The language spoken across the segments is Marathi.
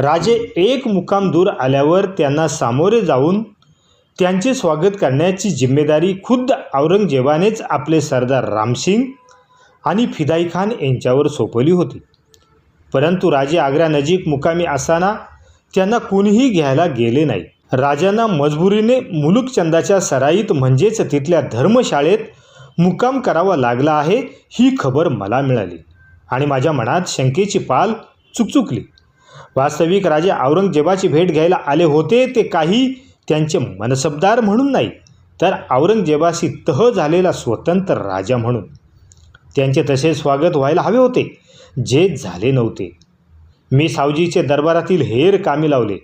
राजे एक मुकाम दूर आल्यावर त्यांना सामोरे जाऊन त्यांचे स्वागत करण्याची जिम्मेदारी खुद्द औरंगजेबानेच आपले सरदार रामसिंग आणि फिदाई खान यांच्यावर सोपवली होती. परंतु राजे आग्र्यानजीक मुकामी असताना त्यांना कुणीही घ्यायला गेले नाही. राजांना मजबुरीने मुलुकचंदाच्या सराईत म्हणजेच तिथल्या धर्मशाळेत मुक्काम करावा लागला आहे ही खबर मला मिळाली आणि माझ्या मनात शंकेची पाल चुकचुकली. वास्तविक राजे औरंगजेबाची भेट घ्यायला आले होते ते काही त्यांचे मनसबदार म्हणून नाही तर औरंगजेबाशी तह झालेला स्वतंत्र राजा म्हणून. त्यांचे तसे स्वागत व्हायला हवे होते जे झाले नव्हते. मी सावजीचे दरबारातील हेर कामी लावले.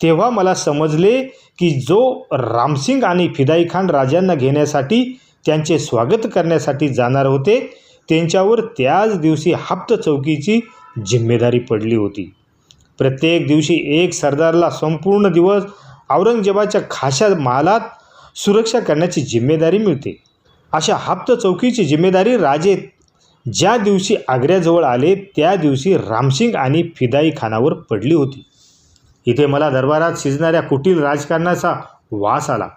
तेव्हा मला समजले की जो रामसिंग आणि फिदाई खान राजांना घेण्यासाठी त्यांचे स्वागत करण्यासाठी जाणार होते त्यांच्यावर त्याच दिवशी हप्त चौकीची जिम्मेदारी पडली होती. प्रत्येक दिवशी एक सरदारला संपूर्ण दिवस औरंगजेबाच्या खाशा मालात सुरक्षा करण्याची जिम्मेदारी मिळते. अशा हप्त चौकीची जिम्मेदारी राजे ज्या दिवशी आग्र्याजवळ आले त्या दिवशी रामसिंग आणि फिदाई खानावर पडली होती. इथे मला दरबारात शिजणाऱ्या कुटील राजकारणाचा वास आला.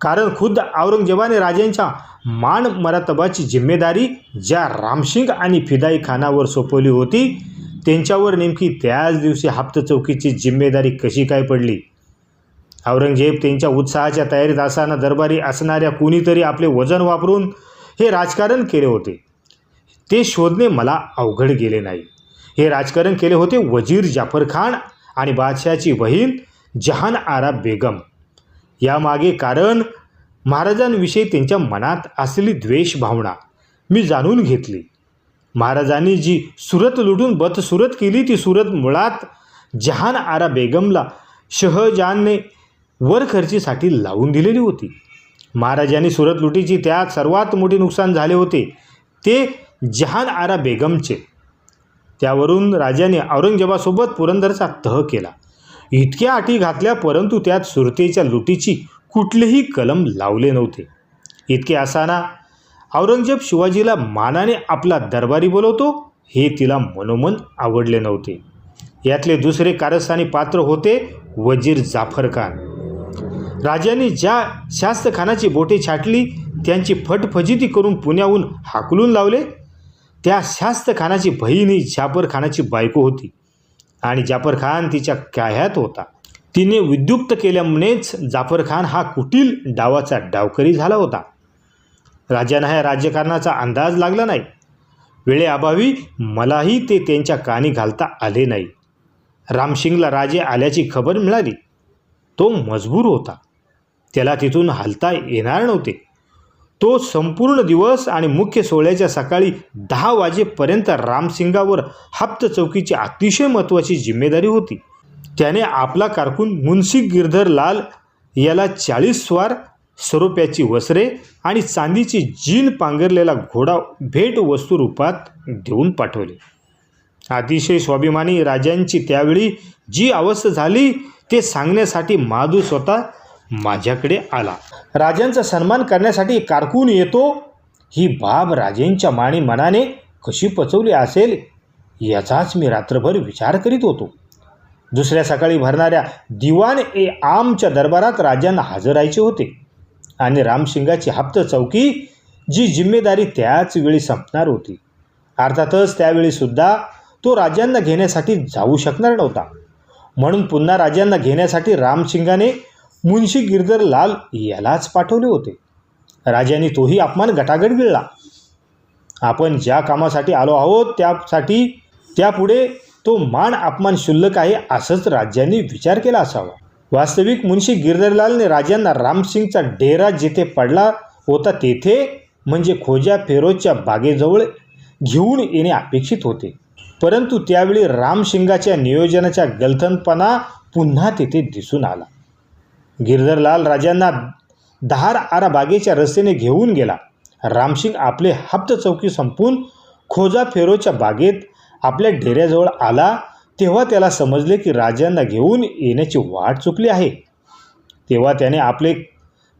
कारण खुद्द औरंगजेबाने राजांच्या मान मरातबाची जिम्मेदारी ज्या रामसिंग आणि फिदाई खानावर सोपवली होती त्यांच्यावर नेमकी त्याच दिवशी हप्त चौकीची जिम्मेदारी कशी काय पडली? औरंगजेब त्यांच्या उत्साहाच्या तयारीत असताना दरबारी असणाऱ्या कुणीतरी आपले वजन वापरून हे राजकारण केले होते. ते शोधणे मला अवघड गेले नाही. हे राजकारण केले होते वजीर जाफर खान आणि बादशहाची बहीण जहान आरा बेगम. यामागे कारण महाराजांविषयी त्यांच्या मनात असलेली द्वेष भावना मी जाणून घेतली. महाराजांनी जी सुरत लुटून बदसुरत केली ती सुरत मुळात जहान आरा बेगमला शहजहानने वरखर्चीसाठी लावून दिलेली होती. महाराजांनी सुरत लुटीची त्यात सर्वात मोठे नुकसान झाले होते ते जहान आरा बेगमचे. त्यावरून राजाने औरंगजेबासोबत पुरंदरचा तह केला. इतक्या अटी घातल्या परंतु त्यात सुरतेच्या लुटीची कुठलेही कलम लावले नव्हते. इतके असताना औरंगजेब शिवाजीला मानाने आपला दरबारी बोलवतो हे तिला मनोमन आवडले नव्हते. यातले दुसरे कारस्थानी पात्र होते वजीर जाफर खान. राजाने ज्या शास्तखानाची बोटे छाटली त्यांची फटफजिती करून पुण्याहून हाकलून लावले त्या शास्तखानाची बहिणी बहीण ही जाफर खानाची बायको होती आणि जाफर खान तिच्या काह्यात होता. तिने विद्युक्त केल्यामुळेच जाफर खान हा कुटील डावाचा डावकरी झाला होता. राजांना ह्या राज्यकारणाचा अंदाज लागला नाही. वेळेअभावी मलाही ते त्यांच्या कानी घालता आले नाही. रामसिंगला राजे आल्याची खबर मिळाली. तो मजबूर होता. त्याला तिथून हलता येणार नव्हते. तो संपूर्ण दिवस आणि मुख्य सोहळ्याच्या सकाळी दहा वाजेपर्यंत रामसिंगावर हप्त चौकीची अतिशय महत्त्वाची जिम्मेदारी होती. त्याने आपला कारकून मुन्शी गिरधर लाल याला चाळीस स्वार स्वरूप्याची वस्त्रे आणि चांदीची जीन पांघरलेला घोडा भेट वस्तू रूपात देऊन पाठवले. अतिशय स्वाभिमानी राजांची त्यावेळी जी अवस्था झाली ते सांगण्यासाठी माधू स्वतः माझ्याकडे आला. राजांचा सन्मान करण्यासाठी कारकून येतो ही बाब राजेंच्या माणी मनाने कशी पचवली असेल याचाच मी रात्रभर विचार करीत होतो. दुसऱ्या सकाळी भरणाऱ्या दिवाण ए आमच्या दरबारात राजांना हजर राहायचे होते. आणि रामशिंगाची हप्त चौकी जी जिम्मेदारी त्याच वेळी संपणार होती. अर्थातच त्यावेळीसुद्धा तो राजांना घेण्यासाठी जाऊ शकणार नव्हता. म्हणून पुन्हा राजांना घेण्यासाठी रामसिंगाने मुन्शी गिरधर लाल यालाच पाठवले होते. राजांनी तोही अपमान गटागट गिळला. आपण ज्या कामासाठी आलो आहोत त्यासाठी त्यापुढे तो मान अपमान शुल्लक आहे असंच राज्यांनी विचार केला असावा. वास्तविक मुन्शी गिरधरलालने राजांना रामसिंगचा डेरा जिथे पडला होता तेथे म्हणजे खोजा फेरोजच्या बागेजवळ घेऊन येणे अपेक्षित होते. परंतु त्यावेळी रामसिंगाच्या नियोजनाच्या गलथनपणा पुन्हा तेथे दिसून आला. गिरधरलाल राजांना दहार आरा बागेच्या रस्त्याने घेऊन गेला. रामसिंग आपले हप्त चौकी संपून खोजा फेरोच्या बागेत आपल्या डेऱ्याजवळ आला तेव्हा त्याला समजले की राजांना घेऊन येण्याची वाट चुकली आहे. तेव्हा त्याने आपले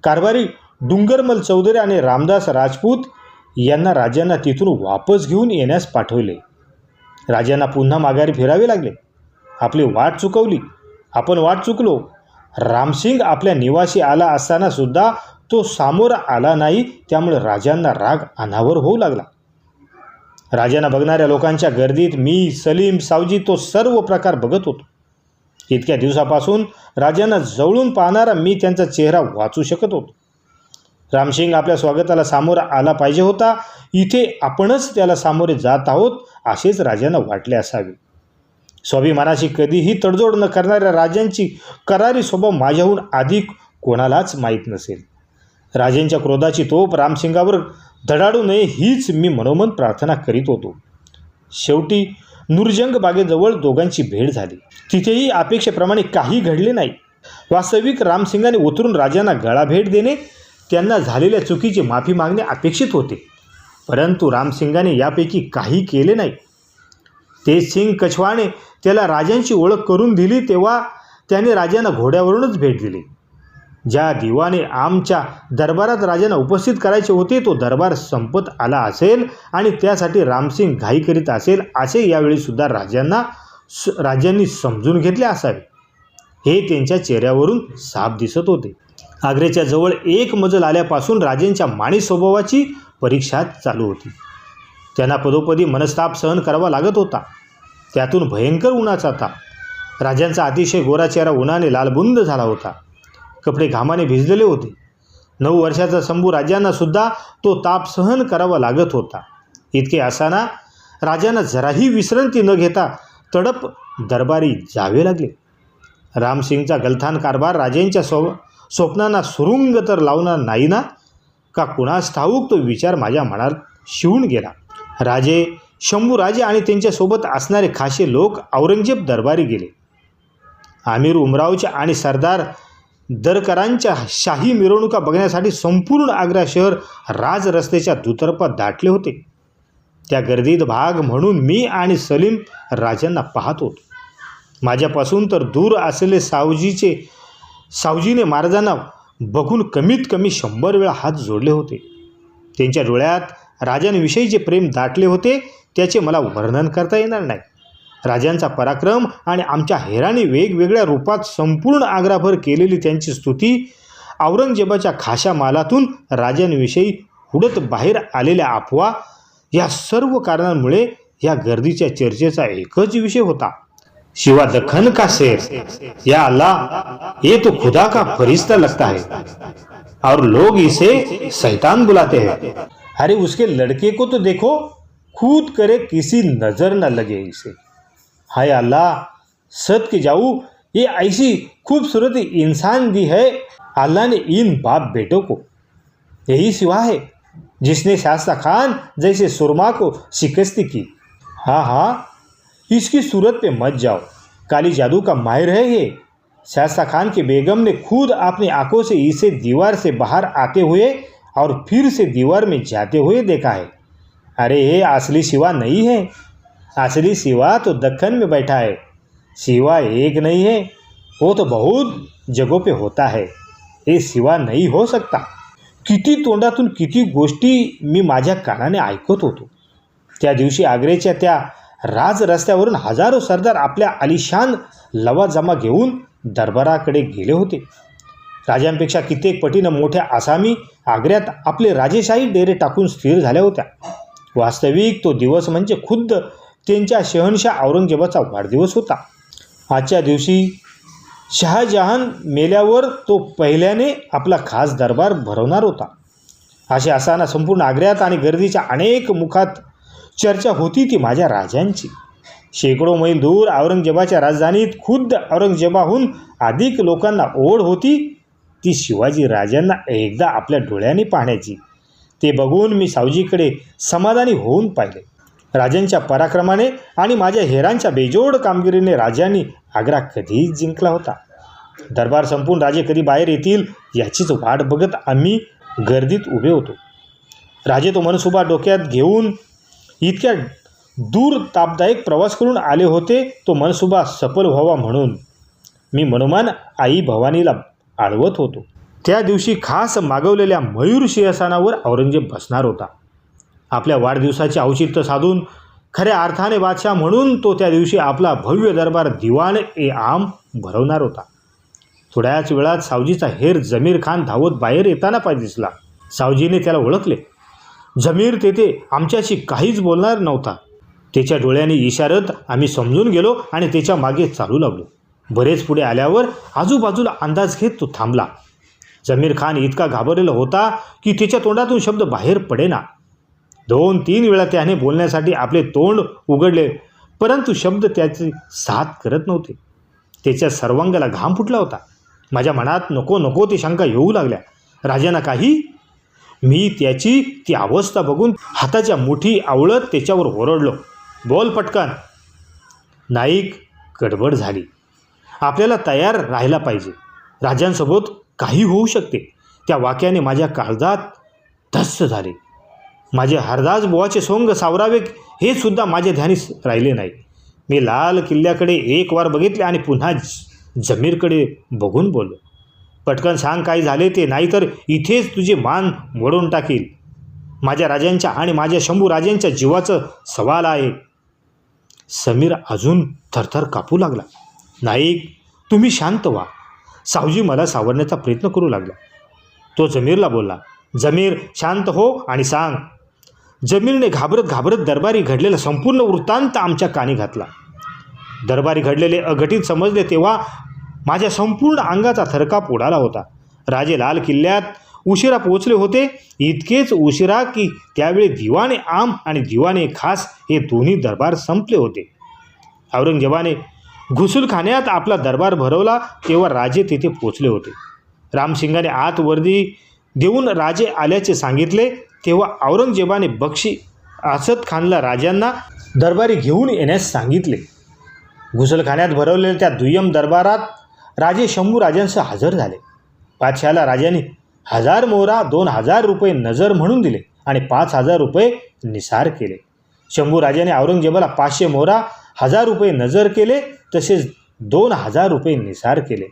कारभारी डुंगरमल चौधरी आणि रामदास राजपूत यांना राजांना तिथून वापस घेऊन येण्यास पाठवले. राजांना पुन्हा माघारी फिरावे लागले. आपली वाट चुकवली. आपण वाट चुकलो. रामसिंग आपल्या निवासी आला असताना सुद्धा तो सामोरा आला नाही त्यामुळे राजांना राग अनावर होऊ लागला. राजांना बघणाऱ्या लोकांच्या गर्दीत मी सलीम सावजी तो सर्व प्रकार बघत होतो. इतक्या दिवसापासून राजांना जवळून पाहणारा मी त्यांचा चेहरा वाचू शकत होतो. रामसिंग आपल्या स्वागताला सामोरा आला पाहिजे होता. इथे आपणच त्याला सामोरे जात आहोत असेच राजांना वाटले असावे. स्वाभिमानाशी कधीही तडजोड न करणाऱ्या राजांची करारी स्वभाव माझ्याहून अधिक कोणालाच माहीत नसेल. राजांच्या क्रोधाची तोप रामसिंगावर धडाडू नये हीच मी मनोमन प्रार्थना करीत होतो. शेवटी नुरजंग बागेजवळ दोघांची भेट झाली. तिथेही अपेक्षेप्रमाणे काही घडले नाही. वास्तविक रामसिंगाने उतरून राजांना गळा भेट देणे त्यांना झालेल्या चुकीची माफी मागणे अपेक्षित होते. परंतु रामसिंगाने यापैकी काही केले नाही. ते सिंग कछवाने त्याला राजांची ओळख करून दिली तेव्हा त्याने राजांना घोड्यावरूनच भेट दिली. ज्या दिवाने आमच्या दरबारात राजांना उपस्थित करायचे होते तो दरबार संपत आला असेल आणि त्यासाठी रामसिंग घाई करीत असेल असे यावेळी सुद्धा राजांना स राजांनी समजून घेतले असावे. हे त्यांच्या चेहऱ्यावरून साफ दिसत होते. आग्र्याच्या जवळ एक मजल आल्यापासून राजेंच्या माणी स्वभावाची परीक्षा चालू होती. त्यांना पदोपदी मनस्ताप सहन करावा लागत होता. त्यातून भयंकर उन्हाचा ताप. राजांचा अतिशय गोरा चेहरा उन्हाने लालबुंद झाला होता. कपडे घामाने भिजलेले होते. नऊ वर्षाचा शंभू राजांना सुद्धा तो ताप सहन करावा लागत होता. इतके असताना राजांना जराही विश्रांती न घेता तडप दरबारी जावे लागले. रामसिंगचा गलथान कारभार राजेंच्या स्व स्वप्नांना सुरुंग तर लावणार नाही ना? का कुणास ठाऊक तो विचार माझ्या मनात शिवून गेला. राजे शंभूराजे आणि त्यांच्यासोबत असणारे खासे लोक औरंगजेब दरबारी गेले. आमिर उमरावचे आणि सरदार दरकरांच्या शाही मिरवणुका बघण्यासाठी संपूर्ण आग्रा शहर राज रस्त्याच्या दुतर्फा दाटले होते. त्या गर्दीत भाग म्हणून मी आणि सलीम राजांना पाहत होतो. माझ्यापासून तर दूर असलेले सावजीचे सावजीने महाराजांना बघून कमीत कमी शंभर वेळा हात जोडले होते. त्यांच्या डोळ्यात राजांविषयी जे प्रेम दाटले होते त्याचे मला वर्णन करता येणार नाही. राजांचा पराक्रम आणि आमच्या हेराने वेगवेगळ्या रूपात संपूर्ण आग्राभर केलेली त्यांची स्तुती औरंगजेबाच्या खाशा मालातून राजांविषयी उडत बाहेर आलेल्या अफवा या सर्व कारणांमुळे या गर्दीच्या चर्चेचा एकच विषय होता. शिवा दखन का शेर? या अल्लाह ये तो खुदा का फरिश्ता लगता है। और लोग इसे शैतान बुलाते हैं। अरे उसके लड़के को तो देखो खुद करे किसी नजर न लगे इसे। हाय अल्लाह, सद के जाऊ, ये ऐसी खूबसूरत इंसान दी है। अल्लाह ने इन बाप बेटों को यही सिवा है, जिसने शास्ता खान जैसे सुरमा को शिकस्ती की। हाँ हाँ इसकी सूरत पे मत जाओ, काली जादू का माहिर है ये। शास्ता खान के बेगम ने खुद अपनी आँखों से इसे दीवार से बाहर आते हुए और फिर से दीवार में जाते हुए देखा है। अरे, ये असली शिवा नहीं है। असली शिवा तो दक्कन में बैठा है। शिवा एक नहीं है वो तो बहुत जगहों पे होता है। ये शिवा नहीं हो सकता। किती तोंडातून किती गोष्टी मी माझ्या कानाने ऐकत होतो। त्या दिवशी आग्रेच्या त्या राज रस्त्यावरून हजारो सरदार आपल्या आलिशान लवाजमा घेऊन दरबाराकडे गेले होते। राजांपेक्षा कित्येक पटीनं मोठ्या आसामी आग्र्यात आपले राजेशाही डेरे टाकून स्थिर झाल्या होत्या। वास्तविक तो दिवस म्हणजे खुद्द त्यांच्या शहनशाह औरंगजेबाचा वाढदिवस होता. आजच्या दिवशी शहाजहान मेल्यावर तो पहिल्याने आपला खास दरबार भरवणार होता. असे असताना संपूर्ण आग्र्यात आणि गर्दीच्या अनेक मुखात चर्चा होती ती माझ्या राजांची. शेकडो मैल दूर औरंगजेबाच्या राजधानीत खुद्द औरंगजेबाहून अधिक लोकांना ओढ होती ती शिवाजी राजांना एकदा आपल्या डोळ्यांनी पाहण्याची. ते बघून मी सावजीकडे समाधानी होऊन पाहिले. राजांच्या पराक्रमाने आणि माझ्या हेरांच्या बेजोड कामगिरीने राजांनी आग्रा कधीच जिंकला होता. दरबार संपून राजे कधी बाहेर येतील याचीच वाट बघत आम्ही गर्दीत उभे होतो. राजे तो मनसुबा डोक्यात घेऊन इतक्या दूर तापदायक प्रवास करून आले होते तो मनसुबा सफल व्हावा म्हणून मी मनोमान आई भवानीला आळवत होतो. त्या दिवशी खास मागवलेल्या मयूर सिंहासनावर औरंगजेब बसणार होता. आपल्या वाढदिवसाचे औचित्य साधून खऱ्या अर्थाने बादशाह म्हणून तो त्या दिवशी आपला भव्य दरबार दिवाण ए आम भरवणार होता. थोड्याच वेळात सावजीचा हेर जमीर खान धावत बाहेर येताना पाय दिसला. सावजीने त्याला ओळखले. जमीर तेथे आमच्याशी काहीच बोलणार नव्हता. त्याच्या डोळ्याने इशारत आम्ही समजून गेलो आणि त्याच्यामागे चालू लागलो. बरेच पुढे आल्यावर आजूबाजूला अंदाज घेत तो थांबला. जमीर खान इतका घाबरलेला होता की त्याच्या तोंडातून शब्द बाहेर पडेना. दोन तीन वेळा त्याने बोलण्यासाठी आपले तोंड उघडले. परंतु शब्द त्याचे साथ करत नव्हते. त्याच्या सर्वांगाला घाम फुटला होता. माझ्या मनात नको नको ते शंका येऊ लागल्या. राजांना काही? मी त्याची ती अवस्था बघून हाताच्या मुठी आवळत त्याच्यावर ओरडलो. बोल पटकन. नाईक गडबड झाली. आपल्याला तयार राहायला पाहिजे. राजांसोबत काही होऊ शकते. त्या वाक्याने माझ्या काळजात धस्स झाले. माझे हरदास बुवाचे सोंग सावरावे हे सुद्धा माझ्या ध्यानीस राहिले नाही. मी लाल किल्ल्याकडे एक वार बघितले आणि पुन्हा ज- जमीरकडे बघून बोललो. पटकन सांग काय झाले ते नाहीतर इथेच तुझे मान मोडून टाकील. माझ्या राजांच्या आणि माझ्या शंभू राजांच्या जीवाचं सवाल आहे. समीर अजून थरथर कापू लागला. नाईक तुम्ही शांत व्हा. सावजी मला सावरण्याचा प्रयत्न करू लागला. तो जमीरला बोलला जमीर शांत हो आणि सांग. जमीरने घाबरत घाबरत दरबारी घडलेला संपूर्ण वृत्तांत आमच्या कानी घातला. दरबारी घडलेले अघटित समजले तेव्हा माझ्या संपूर्ण अंगाचा थरकाप उडाला होता. राजे लाल किल्ल्यात उशिरा पोचले होते. इतकेच उशिरा की त्यावेळी दिवाणे आम आणि दिवाणे खास हे दोन्ही दरबार संपले होते. औरंगजेबाने घुसूलखान्यात आपला दरबार भरवला तेव्हा राजे तिथे पोचले होते. रामसिंगाने आत वर्दी देऊन राजे आल्याचे सांगितले. तेव्हा औरंगजेबाने बक्षी असद खानला राजांना दरबारी घेऊन येण्यास सांगितले. घुसलखान्यात भरवलेल्या त्या दुय्यम दरबारात राजे शंभू राजांसह हजर झाले. बादशहाला राजांनी हजार मोहरा दोन हजार रुपये नजर म्हणून दिले आणि पाच हजार रुपये निसार केले. शंभू राजाने औरंगजेबाला पाचशे मोहरा हजार रुपये नजर केले तसेच दोन हजार रुपये निसार केले.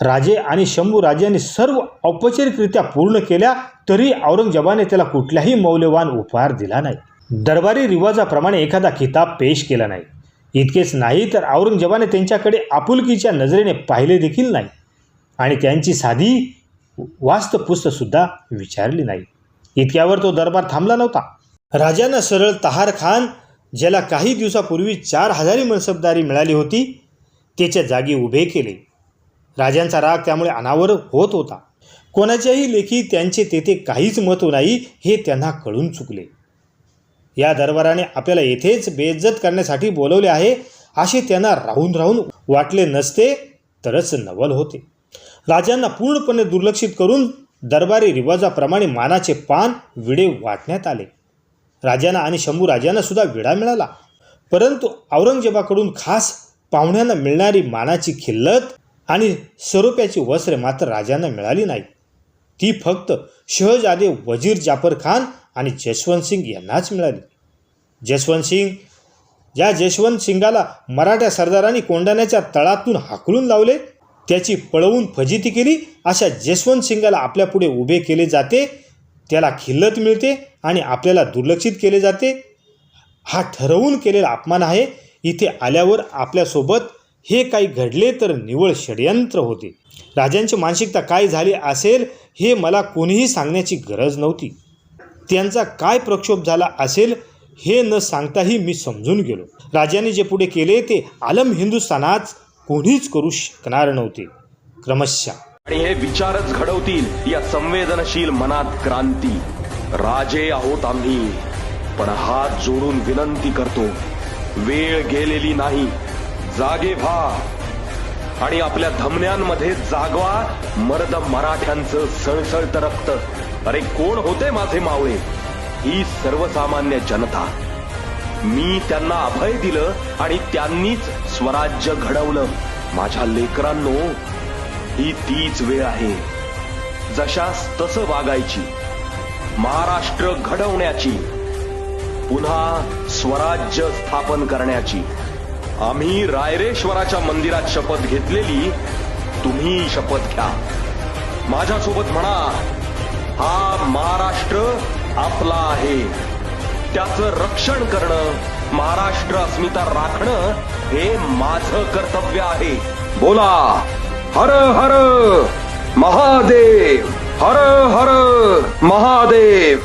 राजे आणि शंभू राजांनी सर्व औपचारिकरित्या पूर्ण केल्या तरी औरंगजेबाने त्याला कुठल्याही मौल्यवान उपहार दिला नाही. दरबारी रिवाजाप्रमाणे एखादा किताब पेश केला नाही. इतकेच नाही तर औरंगजेबाने त्यांच्याकडे आपुलकीच्या नजरेने पाहिले देखील नाही आणि त्यांची साधी वास्तपुस्तसुद्धा विचारली नाही. इतक्यावर तो दरबार थांबला नव्हता. राजानं सरळ तहार खान ज्याला काही दिवसापूर्वी चार हजारी मनसबदारी मिळाली होती त्याच्या जागी उभे केले. राजांचा राग त्यामुळे अनावर होत होता. कोणाच्याही लेखी त्यांचे तेथे काहीच महत्त्व नाही हे त्यांना कळून चुकले. या दरबाराने आपल्याला येथेच बेइज्जत करण्यासाठी बोलवले आहे असे त्यांना राहून राहून वाटले नसते तरच नवल होते. राजांना पूर्णपणे दुर्लक्षित करून दरबारी रिवाजाप्रमाणे मानाचे पान विडे वाटण्यात आले. राजांना आणि शंभू राजांना सुद्धा विडा मिळाला. परंतु औरंगजेबाकडून खास पाहुण्यांना मिळणारी मानाची खिल्लत आणि स्वरूपाची वस्त्रे मात्र राजांना मिळाली नाही. ती फक्त शहजादे वजीर जाफर खान आणि जसवंत सिंग यांनाच मिळाली. जसवंत सिंग ज्या जसवंत सिंगाला मराठा सरदारांनी कोंडाण्याच्या तळातून हाकलून लावले त्याची पळवून फजिती केली अशा जसवंत सिंगाला आपल्यापुढे उभे केले जाते त्याला खिल्लत मिळते आणि आपल्याला दुर्लक्षित केले जाते. हा ठरवून केलेला अपमान आहे. इथे आल्यावर आपल्यासोबत हे काही घडले तर निवळ षडयंत्र होते. राजांची मानसिकता काय झाली असेल हे मला कोणीही सांगण्याची गरज नव्हती. त्यांचा काय प्रक्षोभ झाला असेल हे न सांगताही मी समजून गेलो. राजाने जे पुढे केले ते आलम हिंदुस्थानात कोणीच करू शकणार नव्हते. क्रमशः. आणि हे विचारच घडवतील या संवेदनशील मनात क्रांती. राजे आहोत आम्ही पण हात जोडून विनंती करतो वेळ गेलेली नाही. जागे व्हा आणि आपल्या धमन्यांमध्ये जागवा. मर्द मराठ्यांचं सळसळत रक्त. अरे कोण होते माझे मावळे? ही सर्वसामान्य जनता. मी त्यांना अभय दिलं आणि त्यांनीच स्वराज्य घडवलं. माझ्या लेकरांनो ही तीच वेळ आहे. जशास तसं वागायची. महाराष्ट्र घडवण्याची. पुन्हा स्वराज्य स्थापन करण्याची. आम्ही रायरेश्वराच्या मंदिरात शपथ घेतलेली तुम्ही शपथ घ्या. माझ्यासोबत म्हणा हा महाराष्ट्र आपला आहे. त्याचं रक्षण करणं महाराष्ट्र अस्मिता राखणं हे माझं कर्तव्य आहे. बोला हर हर महादेव हर हर महादेव.